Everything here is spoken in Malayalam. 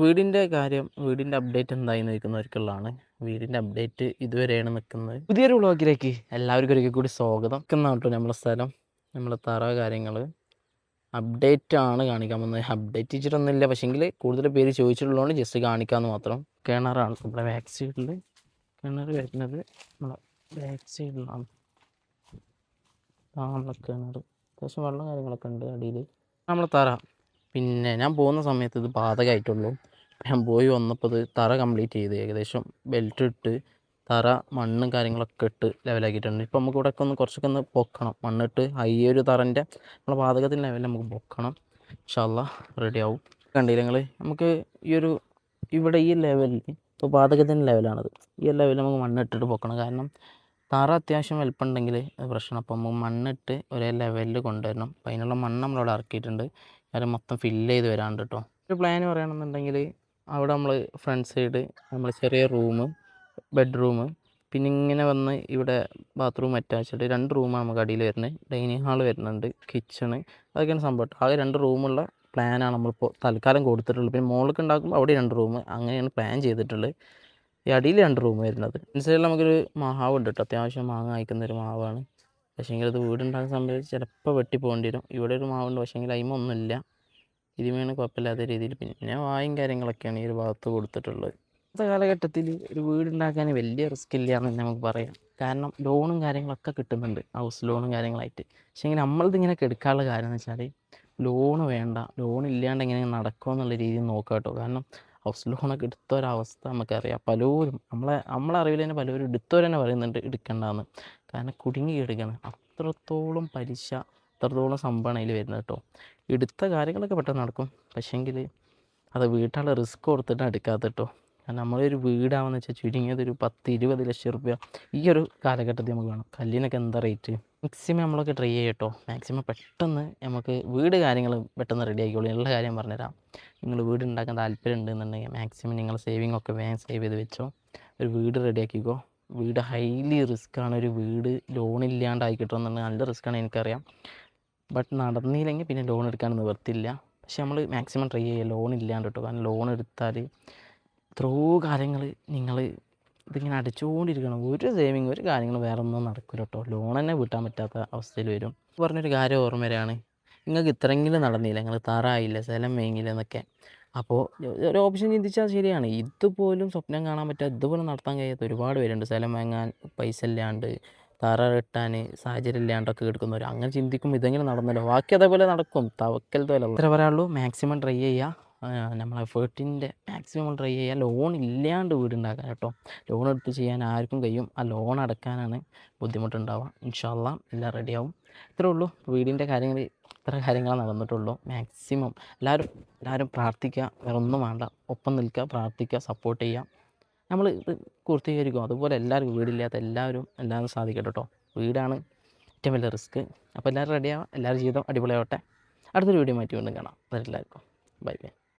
വീടിന്റെ കാര്യം വീടിന്റെ അപ്ഡേറ്റ് എന്തായി നിൽക്കുന്നവർക്കുള്ളതാണ്. വീടിന്റെ അപ്ഡേറ്റ് ഇതുവരെയാണ് നിൽക്കുന്നത്. പുതിയൊരു വ്ളോഗിലേക്ക് എല്ലാവർക്കും ഒരിക്കൽ കൂടി സ്വാഗതം. നിൽക്കുന്ന കേട്ടോ നമ്മളെ സ്ഥലം നമ്മളെ തറ കാര്യങ്ങൾ. അപ്ഡേറ്റ് ആണ് കാണിക്കാൻ വന്നത്. അപ്ഡേറ്റ് ചെയ്തിട്ടൊന്നുമില്ല. പക്ഷേങ്കിൽ കൂടുതൽ പേര് ചോദിച്ചിട്ടുള്ളതുകൊണ്ട് ജസ്റ്റ് കാണിക്കാമെന്ന് മാത്രം. കിണറാണ് നമ്മുടെ ബാക്ക് സൈഡിൽ കിണർ വരുന്നത് നമ്മളെ ബാക്ക് സൈഡിലാണ് ആ നമ്മളെ കിണർ അത്യാവശ്യം വെള്ളം കാര്യങ്ങളൊക്കെ ഉണ്ട് അടിയിൽ നമ്മളെ തറ. പിന്നെ ഞാൻ പോകുന്ന സമയത്ത് ഇത് ബാധകമായിട്ടുള്ളൂ. ഞാൻ പോയി വന്നപ്പോൾ തറ കംപ്ലീറ്റ് ചെയ്ത്. ഏകദേശം ബെൽറ്റ് ഇട്ട് തറ മണ്ണും കാര്യങ്ങളൊക്കെ ഇട്ട് ലെവലാക്കിയിട്ടുണ്ട് ഇപ്പോൾ നമുക്ക് ഇവിടെയൊക്കെ ഒന്ന് കുറച്ചൊക്കെ ഒന്ന് പൊക്കണം. മണ്ണിട്ട് ഹൈ ഒരു തറന്റെ നമ്മളെ പാതകത്തിന്റെ ലെവലിൽ നമുക്ക് പൊക്കണം. ഇൻഷാല്ല റെഡി ആവും. കണ്ടില്ല നിങ്ങൾ നമുക്ക് ഈ ഒരു ഇവിടെ ഈ ലെവലിൽ ഇപ്പോൾ പാതകത്തിന്റെ ലെവലാണത് ഈ ലെവലിൽ നമുക്ക് മണ്ണിട്ടിട്ട് പൊക്കണം. കാരണം തറ അത്യാവശ്യം വലുപ്പമുണ്ടെങ്കിൽ പ്രശ്നം. അപ്പം നമുക്ക് മണ്ണിട്ട് ഒരേ ലെവലിൽ കൊണ്ടുവരണം. അപ്പം അതിനുള്ള മണ്ണ് നമ്മളവിടെ ഇറക്കിയിട്ടുണ്ട്. അത് മൊത്തം ഫില്ല് ചെയ്ത് വരാണ്ട് കേട്ടോ ഒരു പ്ലാൻ പറയുകയാണെന്നുണ്ടെങ്കിൽ അവിടെ നമ്മൾ ഫ്രണ്ട് സൈഡ് നമ്മൾ ചെറിയ റൂം ബെഡ്റൂം പിന്നെ ഇങ്ങനെ വന്ന് ഇവിടെ ബാത്റൂം അറ്റാച്ച്ഡ് രണ്ട് റൂമാണ് നമുക്ക് അടിയിൽ വരുന്നത്. ഡൈനിങ് ഹാൾ വരുന്നുണ്ട് കിച്ചണ് അതൊക്കെയാണ് സംഭവം. ആകെ രണ്ട് റൂമുള്ള പ്ലാനാണ് നമ്മളിപ്പോൾ തൽക്കാലം കൊടുത്തിട്ടുള്ളത്. പിന്നെ മോളൊക്കെ ഉണ്ടാക്കുമ്പോൾ അവിടെ രണ്ട് റൂം അങ്ങനെയാണ് പ്ലാൻ ചെയ്തിട്ടുള്ളത്. ഈ അടിയിൽ രണ്ട് റൂം വരുന്നത്. ഇൻസൈഡിൽ നമുക്കൊരു മാവ് ഉണ്ട് കേട്ടോ. അത്യാവശ്യം മാങ്ങ അയക്കുന്ന ഒരു മാവാണ്. പക്ഷേങ്കിൽ അത് വീടുണ്ടാകുന്ന സമയത്ത് ചിലപ്പോൾ വെട്ടി പോകേണ്ടി വരും. ഇവിടെ ഒരു മാവുണ്ട്. പക്ഷേങ്കിൽ അതിമ ഒന്നുമില്ല ഇതിമേണ് കുഴപ്പമില്ലാത്ത രീതിയിൽ പിന്നെ വായും കാര്യങ്ങളൊക്കെയാണ് ഈ ഒരു ഭാഗത്ത് കൊടുത്തിട്ടുള്ളത്. ഇന്നത്തെ കാലഘട്ടത്തിൽ ഒരു വീടുണ്ടാക്കാൻ വലിയ റിസ്ക് ഇല്ല എന്ന് തന്നെ നമുക്ക് പറയാം. കാരണം ലോണും കാര്യങ്ങളൊക്കെ കിട്ടുന്നുണ്ട്. ഹൗസ് ലോണും കാര്യങ്ങളായിട്ട്. പക്ഷേ ഇങ്ങനെ നമ്മളിത് ഇങ്ങനെ എടുക്കാനുള്ള കാര്യം എന്ന് വെച്ചാൽ ലോണ് വേണ്ട. ലോൺ ഇല്ലാണ്ട് എങ്ങനെ നടക്കുമോ എന്നുള്ള രീതിയിൽ നോക്കാം കേട്ടോ. കാരണം ഹൗസ് ലോണൊക്കെ എടുത്ത ഒരവസ്ഥ നമുക്കറിയാം. പലരും നമ്മളെ നമ്മളെ അറിവിൽ തന്നെ പലരും എടുത്തവർ തന്നെ പറയുന്നുണ്ട് എടുക്കേണ്ടതെന്ന് കാരണം കുടുങ്ങി കിടക്കുകയാണ് അത്രത്തോളം പലിശ അത്രത്തോളം സംഭവമാണ് അതിൽ വരുന്നത് കേട്ടോ. എടുത്ത കാര്യങ്ങളൊക്കെ പെട്ടെന്ന് നടക്കും. പക്ഷേങ്കിൽ അത് വീട്ടാളെ റിസ്ക് കൊടുത്തിട്ട് എടുക്കാത്ത കേട്ടോ. കാരണം നമ്മളൊരു വീടാണെന്ന് വെച്ചാൽ ചുരുങ്ങിയത് ഒരു പത്ത് ഇരുപത് ലക്ഷം റുപ്യ ഈ ഒരു കാലഘട്ടത്തിൽ നമുക്ക് വേണം. കല്ലിനൊക്കെ എന്താ റേറ്റ് മാക്സിമം നമ്മളൊക്കെ ട്രൈ ചെയ്യട്ടോ മാക്സിമം പെട്ടെന്ന് നമുക്ക് വീട് കാര്യങ്ങൾ പെട്ടെന്ന് റെഡി ആക്കിക്കോളൂ. ഉള്ള കാര്യം പറഞ്ഞുതരാം. നിങ്ങൾ വീട് ഉണ്ടാക്കാൻ താല്പര്യം ഉണ്ടെന്നുണ്ടെങ്കിൽ മാക്സിമം നിങ്ങൾ സേവിങ് ഒക്കെ വേഗം സേവ് ചെയ്ത് വെച്ചോ. ഒരു വീട് റെഡി ആക്കിക്കോ. വീട് ഹൈലി റിസ്ക്കാണ് ഒരു വീട് ലോണില്ലാണ്ടായി കിട്ടുമെന്നുണ്ടെങ്കിൽ നല്ല റിസ്ക്കാണ് എനിക്കറിയാം. ബട്ട് നടന്നില്ലെങ്കിൽ പിന്നെ ലോൺ എടുക്കാൻ നിവർത്തില്ല പക്ഷെ നമ്മൾ മാക്സിമം ട്രൈ ചെയ്യുക. ലോൺ ഇല്ലാണ്ട് കേട്ടോ. കാരണം ലോൺ എടുത്താൽ എത്രയോ കാര്യങ്ങൾ നിങ്ങൾ ഇതിങ്ങനെ അടിച്ചുകൊണ്ടിരിക്കണം ഒരു സേവിങ് ഒരു കാര്യങ്ങൾ വേറെ ഒന്നും നടക്കില്ല കേട്ടോ. ലോൺ തന്നെ വീട്ടാൻ പറ്റാത്ത അവസ്ഥയിൽ വരും. പറഞ്ഞൊരു കാര്യം ഓർമ്മ വരികയാണ്. നിങ്ങൾക്ക് ഇത്രയെങ്കിലും നടന്നില്ല. നിങ്ങൾ തറായില്ല സ്ഥലം വേങ്ങില്ല എന്നൊക്കെ. അപ്പോൾ ഒരു ഓപ്ഷൻ ചിന്തിച്ചാൽ ശരിയാണ്. ഇതുപോലും സ്വപ്നം കാണാൻ പറ്റാത്ത ഇതുപോലും നടത്താൻ കഴിയാത്ത ഒരുപാട് പേരുണ്ട്. സ്ഥലം വാങ്ങാൻ പൈസ ഇല്ലാണ്ട് തറ കെട്ടാൻ സാഹചര്യം ഇല്ലാണ്ടൊക്കെ കിടക്കുന്നവർ അങ്ങനെ ചിന്തിക്കും ഇതെങ്ങനെ നടന്നല്ലോ? ബാക്കി അതേപോലെ നടക്കും. തവക്കൽ പോലെ ഇത്ര പറയാനുള്ളൂ. മാക്സിമം ട്രൈ ചെയ്യുക നമ്മളെ എഫേർട്ടിന്റെ മാക്സിമം ട്രൈ ചെയ്യുക ലോൺ ഇല്ലാണ്ട് വീടുണ്ടാക്കാൻ കേട്ടോ. ലോൺ എടുത്ത് ചെയ്യാൻ ആർക്കും കഴിയും. ആ ലോൺ അടക്കാനാണ് ബുദ്ധിമുട്ടുണ്ടാവുക. ഇൻഷാല്ല എല്ലാം റെഡിയാവും ഇത്രേ ഉള്ളൂ. വീടിന്റെ കാര്യങ്ങൾ ഇത്ര കാര്യങ്ങളാണ് നടന്നിട്ടുള്ളൂ. മാക്സിമം എല്ലാവരും എല്ലാവരും പ്രാർത്ഥിക്കുക. വേറെ ഒന്നും വേണ്ട. ഒപ്പം നിൽക്കുക പ്രാർത്ഥിക്കുക സപ്പോർട്ട് ചെയ്യുക. നമ്മൾ ഇത് പൂർത്തീകരിക്കും. അതുപോലെ എല്ലാവർക്കും വീടില്ലാത്ത എല്ലാവരും എല്ലാവരും സാധിക്കട്ടെ കേട്ടോ വീടാണ് ഏറ്റവും വലിയ റിസ്ക്. അപ്പോൾ എല്ലാവരും റെഡിയാവാം എല്ലാവരും ജീവിതം അടിപൊളിയാവട്ടെ. അടുത്തൊരു വീഡിയോ മാറ്റി വീണ്ടും കാണാം. അതെല്ലാവർക്കും ബൈ ബൈ.